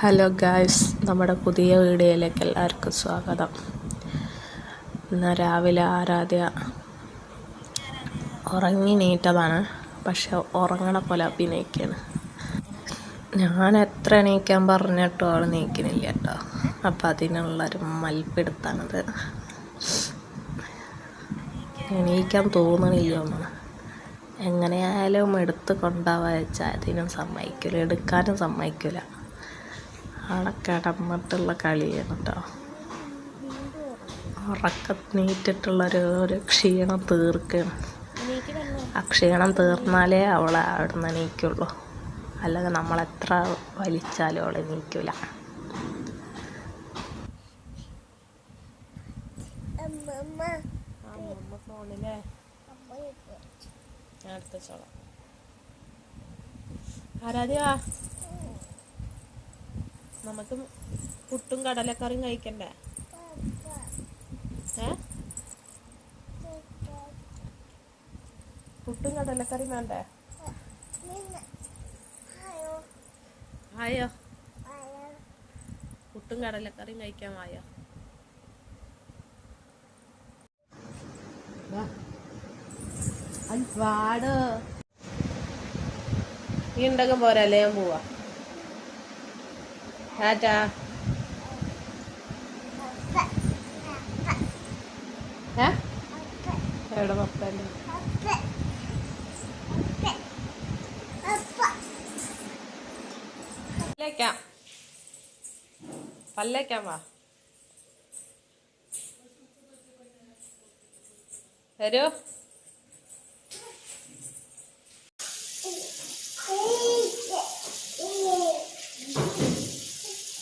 Hello guys നമ്മുടെ പുതിയ വീഡിയോയിലേക്ക് എല്ലാവർക്കും സ്വാഗതം. ഇന്ന് രാവിലെ ആരാധ്യ ഉറങ്ങി നീറ്റതാണ് പക്ഷെ ഉറങ്ങണ പോലെ അഭിനയിക്കാണ്. ഞാൻ എത്ര എണീക്കാൻ പറഞ്ഞിട്ടും അവൾ നീക്കണില്ല കേട്ടോ. അപ്പം അതിനുള്ളൊരു മൽപ്പിടുത്താണത്. എണീക്കാൻ തോന്നണില്ല ഒന്നും. എങ്ങനെയായാലും എടുത്ത് കൊണ്ടാവാ വെച്ചാൽ അതിനും സമ്മതിക്കില്ല എടുക്കാനും സമ്മതിക്കില്ല ആളെ കിടന്നിട്ടുള്ള കളിയാണ് കേട്ടോ ഉറക്കത്തിനീറ്റിട്ടുള്ളൊരു ഒരു ക്ഷീണം തീർക്കണം. ആ ക്ഷീണം തീർന്നാലേ അവളെ അവിടെ നിന്ന് എണീക്കുള്ളൂ അല്ലെങ്കിൽ നമ്മളെത്ര വലിച്ചാലും അവളെ എണീക്കില്ല ഞാൻ ആരാധ്യ? നമുക്ക് പുട്ടും കടലക്കറിയും കഴിക്കണ്ടേ? ഏ? പുട്ടും കടലക്കറിയും വേണ്ടേ? ആയോ പുട്ടും കടലക്കറിയും കഴിക്കാൻ ആയോ വാട് ഈ ഉണ്ടെങ്കിൽ പോരല്ലേ ഞാൻ പോവാ. ടാറ്റാ ഏ എവിടെ പല്ലേക്കാം. പല്ലേക്കാം വാ.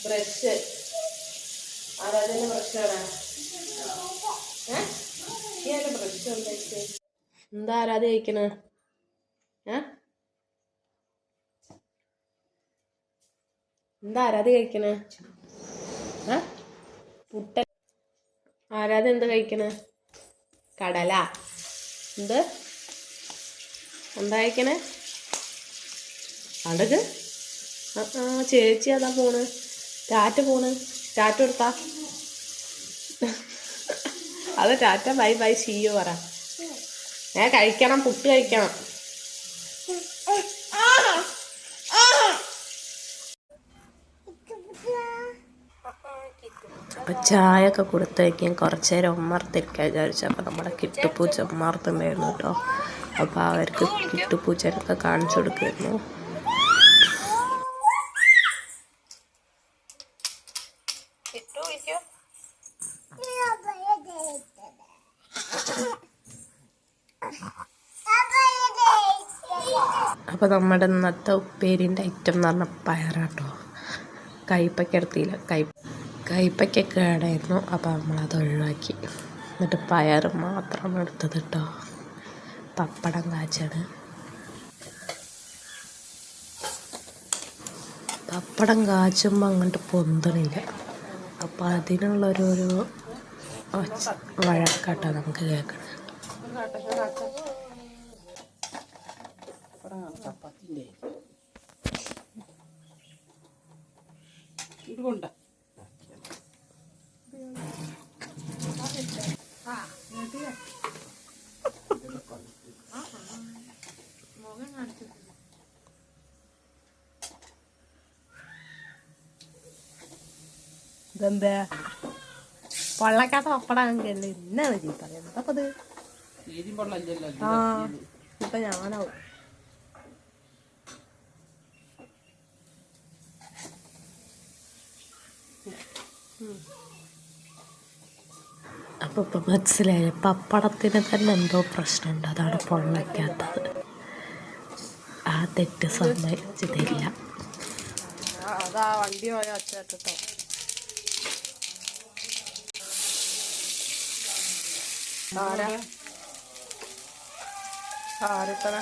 ബ്രഷ് ആരാധന ബ്രഷാണ് ബ്രഷ് ഉണ്ടായിട്ട് എന്താ ആരാധ കഴിക്കണ എന്താ ആരാധ കഴിക്കണ? പുട്ട. ആരാധ എന്താ കഴിക്കണ? കടല. എന്ത്? എന്താ കഴിക്കണേ? അടക്. ആ, ചേച്ചി അതാ പോണ്. ടാറ്റ പോണ്. ടാറ്റ കൊടുത്താ. അത് ടാറ്റ ബൈ ബൈ ചെയ്യോ പറ. ഞാൻ കഴിക്കണം പുട്ട് കഴിക്കണം. അപ്പം ചായ ഒക്കെ കൊടുത്തേക്കും കുറച്ച് നേരം ഉമ്മർത്തിരിക്കാൻ വിചാരിച്ചു. അപ്പൊ നമ്മുടെ കിട്ടുപൂച്ച ഉമ്മർത്തുണ്ടായിരുന്നു കേട്ടോ. അപ്പോൾ അവർക്ക് കിട്ടുപൂച്ചനൊക്കെ കാണിച്ചു കൊടുക്കുമായിരുന്നു അപ്പോൾ നമ്മുടെ ഇന്നത്തെ ഉപ്പേരിന്റെ ഐറ്റം എന്ന് പറഞ്ഞാൽ പയറാട്ടോ. കയ്പയ്ക്ക എടുത്തില്ല. കൈ കയ്പയ്ക്ക കേടായിരുന്നു അപ്പോൾ നമ്മളത് ഒഴിവാക്കി. എന്നിട്ട് പയർ മാത്രം എടുത്തത് കേട്ടോ പപ്പടം കാച്ചാണ്. പപ്പടം കാച്ചുമ്പോൾ അങ്ങോട്ട് പൊന്തണില്ല. അപ്പോൾ അതിനുള്ളൊരു ഒരു വഴക്കാട്ടോ നമുക്ക് കേൾക്കണം. ഇതുകൊണ്ട ഇതെന്താ? പൊള്ളക്കാത്ത പപ്പടം ഇന്നാണ് ചീത്ത ഇത് എരിയും വെള്ളമില്ലല്ലോ ആ ഇപ്പൊ ഞാനാവും. അപ്പൊ ഇപ്പൊ മനസ്സിലായി. പപ്പടത്തിന് തന്നെ എന്തോ പ്രശ്നമുണ്ട്. അതാണ് പൊള്ളക്കാത്തത് ആ തെറ്റ് സമ്മതിച്ചതില്ല വണ്ടി ആരാ? ആരട്ടണ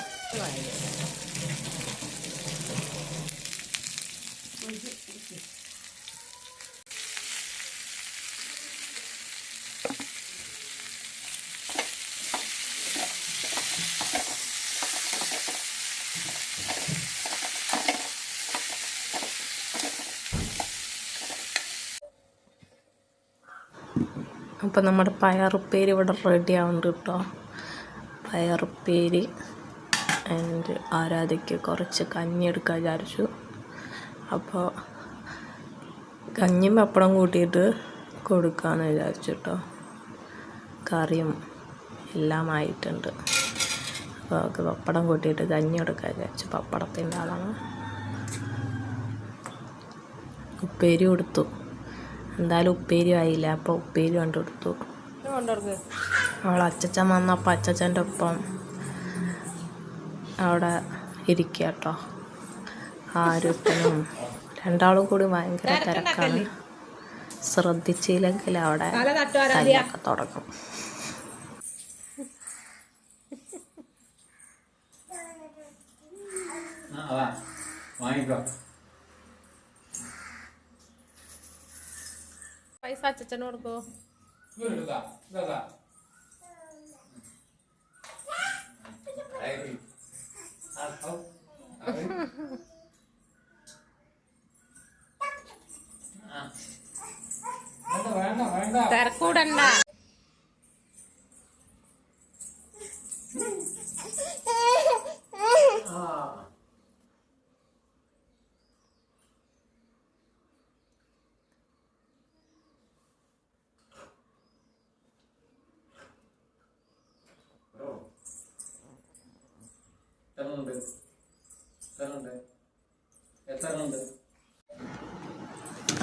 അപ്പം നമ്മുടെ പയറുപ്പേരി ഇവിടെ റെഡി ആവുന്നുണ്ട് കേട്ടോ. പയറുപ്പേരി ആൻഡ് ആരാധയ്ക്ക് കുറച്ച് കഞ്ഞി എടുക്കാൻ വിചാരിച്ചു. അപ്പോൾ കഞ്ഞിയും പപ്പടം കൂട്ടിയിട്ട് കൊടുക്കാമെന്ന് വിചാരിച്ചു കേട്ടോ. കറിയും എല്ലാം ആയിട്ടുണ്ട്. അപ്പോൾ അവൾക്ക് പപ്പടം കൂട്ടിയിട്ട് കഞ്ഞി കൊടുക്കാൻ വിചാരിച്ചു. പപ്പടത്തിന്റെ ആളാണ്. ഉപ്പേരി കൊടുത്തു. എന്തായാലും ഉപ്പേരി ആയില്ല. അപ്പോൾ ഉപ്പേരി കൊണ്ടു കൊടുത്തു അവൾ അച്ചച്ചൻ വന്നപ്പോൾ അച്ചച്ചന്റെ ഒപ്പം അവിടെ ഇരിക്കുക കേട്ടോ. ആരുപ്പനും രണ്ടാളും കൂടി ഭയങ്കര തിരക്കാണ്. ശ്രദ്ധിച്ചില്ലെങ്കിൽ അവിടെ തല്ലൊക്കെ തുടങ്ങും. വാങ്ങിക്കോ. പൈസ അച്ചച്ചന് കൊടുക്കോ.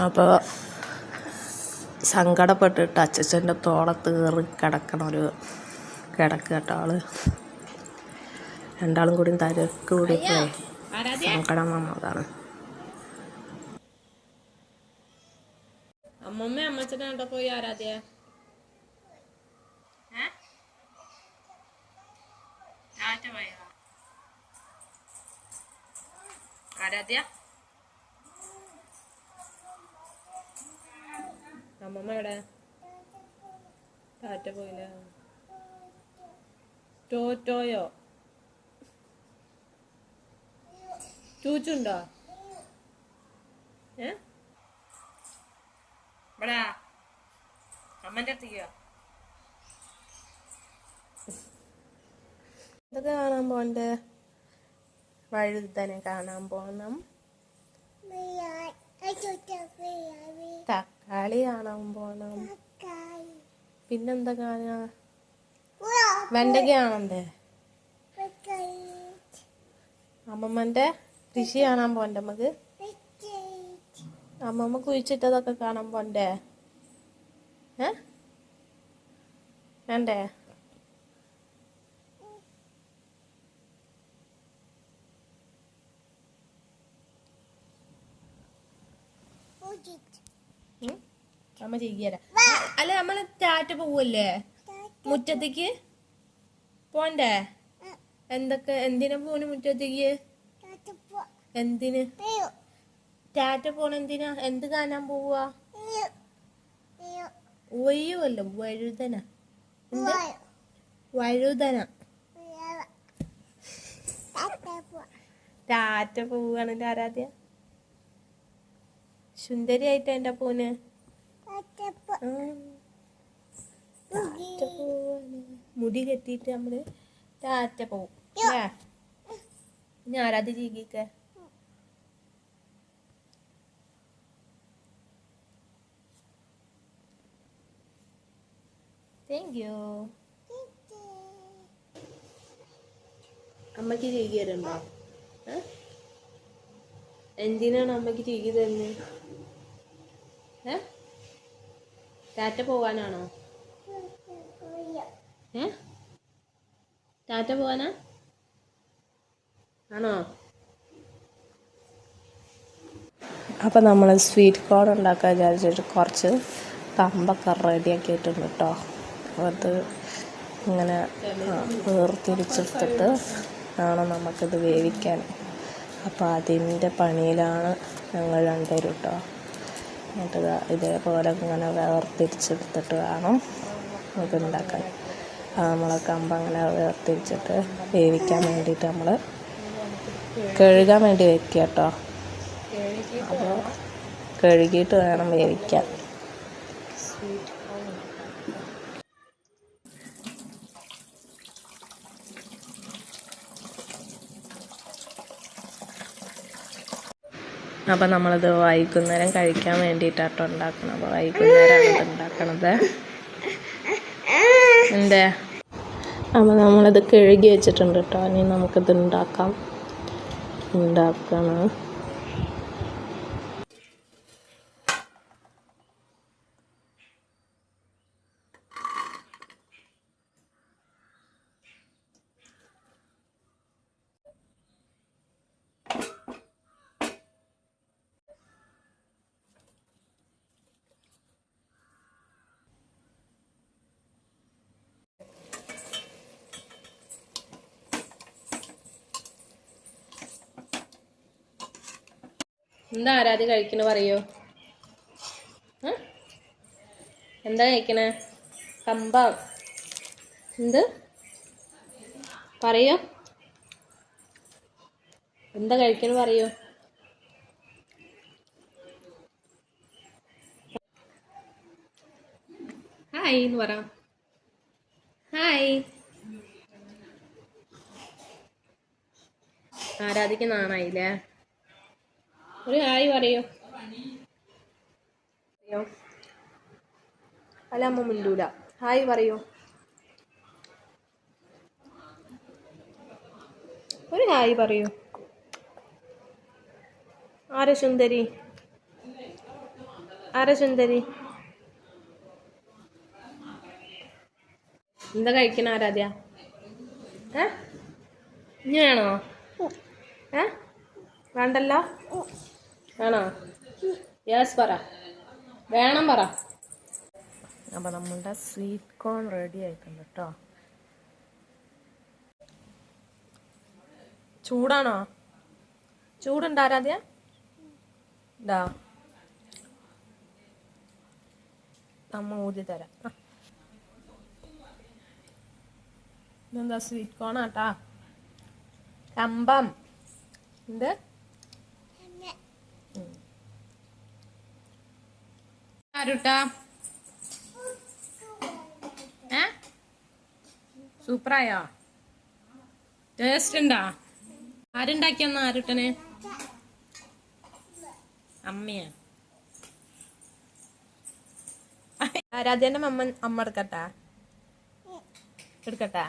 അപ്പോൾ സങ്കടപ്പെട്ടിട്ട് അച്ചച്ചന്റെ തോളത്ത് കയറി കിടക്കണ ഒരു കിടക്ക് കേട്ടോ ആൾ. രണ്ടാളും കൂടി തരക്ക് കൂടിയപ്പോഴേ സങ്കടം വന്നതാണ്. അമ്മമ്മ അമ്മച്ചനെ പോയി ആരാധ്യ? ആരാധ്യ? അമ്മമ്മ എവിടെ ടാറ്റ പോയില്ല? ടോറ്റോയോ ചൂച്ചുണ്ടോ ഏ? ഇവിടെ അമ്മന്റെ അടുത്തേക്കോ? ഇതൊക്കെ കാണാൻ പോണ്ട്? വഴുതനെ കാണാൻ പോണം. തക്കാളി. കാണാൻ പോണം പിന്നെന്താ കാണാ വെണ്ടയ്ക്ക. കാണണ്ടേ അമ്മമ്മന്റെ കൃഷി കാണാൻ പോണ്ടേ നമുക്ക് അമ്മമ്മ കുഴിച്ചിട്ടതൊക്കെ കാണാൻ പോണ്ടേ ഏ? വേണ്ടേ? ഉം? അമ്മ ചെയ്യല അല്ല നമ്മൾ ടാറ്റ പോവല്ലേ? മുറ്റത്തേക്ക്? പോണ്ടേ? എന്തൊക്കെ എന്തിനാ പോണ് മുറ്റത്തേക്ക്? എന്തിന്? ടാറ്റ പോണ എന്തിനാ? എന്ത് കാണാൻ പോവാ? ഒയ്യുമല്ല വഴുതന. വഴുതന. ടാറ്റ പോവാണ് ആരാധ്യ. സുന്ദരിയായിട്ട് എന്റെ പൂന് മുടി കെട്ടിയിട്ട് നമ്മൾ ടാറ്റ പോവും അല്ലേ? ഇനി ആരാധ്യ ജീവിക്ക? താങ്ക് യു അമ്മയ്ക്ക് ചെയ്യുക തരണ്ടോ ഏ? എന്തിനാണ് അമ്മയ്ക്ക് ചെയ്യുക തരുന്നത് ഏ? ടാറ്റ പോവാനാണോ ഏ? ടാറ്റ പോവാനാ ആണോ? അപ്പോൾ നമ്മൾ സ്വീറ്റ് കോൺ ഉണ്ടാക്കാൻ വിചാരിച്ചിട്ട് കുറച്ച് കമ്പൊക്കെ റെഡിയാക്കിയിട്ടുണ്ട് കേട്ടോ അത് ഇങ്ങനെ വേർതിരിച്ചെടുത്തിട്ട് ആണ് നമുക്കിത് വേവിക്കാൻ. അപ്പോൾ അതിന്റെ പണിയിലാണ് ഞങ്ങൾ രണ്ടുപേരും കേട്ടോ എന്നിട്ട് ഇതേപോലെ ഇങ്ങനെ വേർതിരിച്ചെടുത്തിട്ട് വേണം നമുക്ക് ഉണ്ടാക്കാൻ ആ നമ്മളെ കമ്പ് അങ്ങനെ വേർതിരിച്ചിട്ട് വേവിക്കാൻ വേണ്ടിയിട്ട് നമ്മൾ കഴുകാൻ വേണ്ടി വെക്കുക കേട്ടോ. അപ്പോൾ കഴുകിയിട്ട് വേണം വേവിക്കാൻ. അപ്പം നമ്മളത് വൈകുന്നേരം കഴിക്കാൻ വേണ്ടിയിട്ടാട്ടോ ഉണ്ടാക്കണം അപ്പോൾ വൈകുന്നേരമാണ് ഉണ്ടാക്കണത്. എന്തേ? അപ്പോൾ നമ്മളത് കഴുകി വെച്ചിട്ടുണ്ട് കേട്ടോ. ഇനി നമുക്കിത് ഉണ്ടാക്കാം. ഉണ്ടാക്കണം. എന്താ ആരാധ്യ കഴിക്കണ പറയോ? എന്താ കഴിക്കണേ? കമ്പം. എന്ത്? പറയോ? എന്താ കഴിക്കണ പറയോ? ഹായ് എന്ന് പറ. ഹായ് ആരാധിക്ക് നാണായില്ലേ? ഒരു ഹായ് പറയോ. അല്ല അമ്മ മിണ്ടൂല. ഹായ് പറയൂ. ഒരു ഹായ് പറയൂ. ആരാ സുന്ദരി? ആരാ സുന്ദരി? എന്താ കഴിക്കണ ആരാധ്യ? ഏ? ഇനി വേണോ? ഏ? വേണ്ടല്ലോ? വേണോ യെസ് പറ. വേണം പറ. അപ്പോൾ നമ്മളുടെ സ്വീറ്റ് കോൺ റെഡി ആയിട്ടുണ്ട് കേട്ടോ. ചൂടാണോ? ചൂടുണ്ടോ ആരാധ്യ? അമ്മ ഊതി തരാം. ഇതെന്താ സ്വീറ്റ് കോൺ ആട്ടാ? കമ്പം. എന്ത്? ആരുട്ടാ? ഏ? സൂപ്പറായോ? ടേസ്റ്റ് ഉണ്ടാ ആരുണ്ടാക്കിയെന്ന ആരുട്ടന്? അമ്മയാ. ആരാധ്യന്റെ അമ്മ അമ്മ എടുക്കട്ടാ? എടുക്കട്ടാ?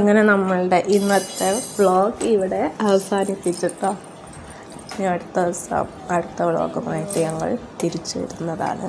അങ്ങനെ നമ്മളുടെ ഇന്നത്തെ വ്ളോഗ് ഇവിടെ അവസാനിപ്പിച്ചിട്ടോ ഇനി അടുത്ത ദിവസം അടുത്ത വ്ളോഗുമായിട്ട് ഞങ്ങൾ തിരിച്ചു വരുന്നതാണ്.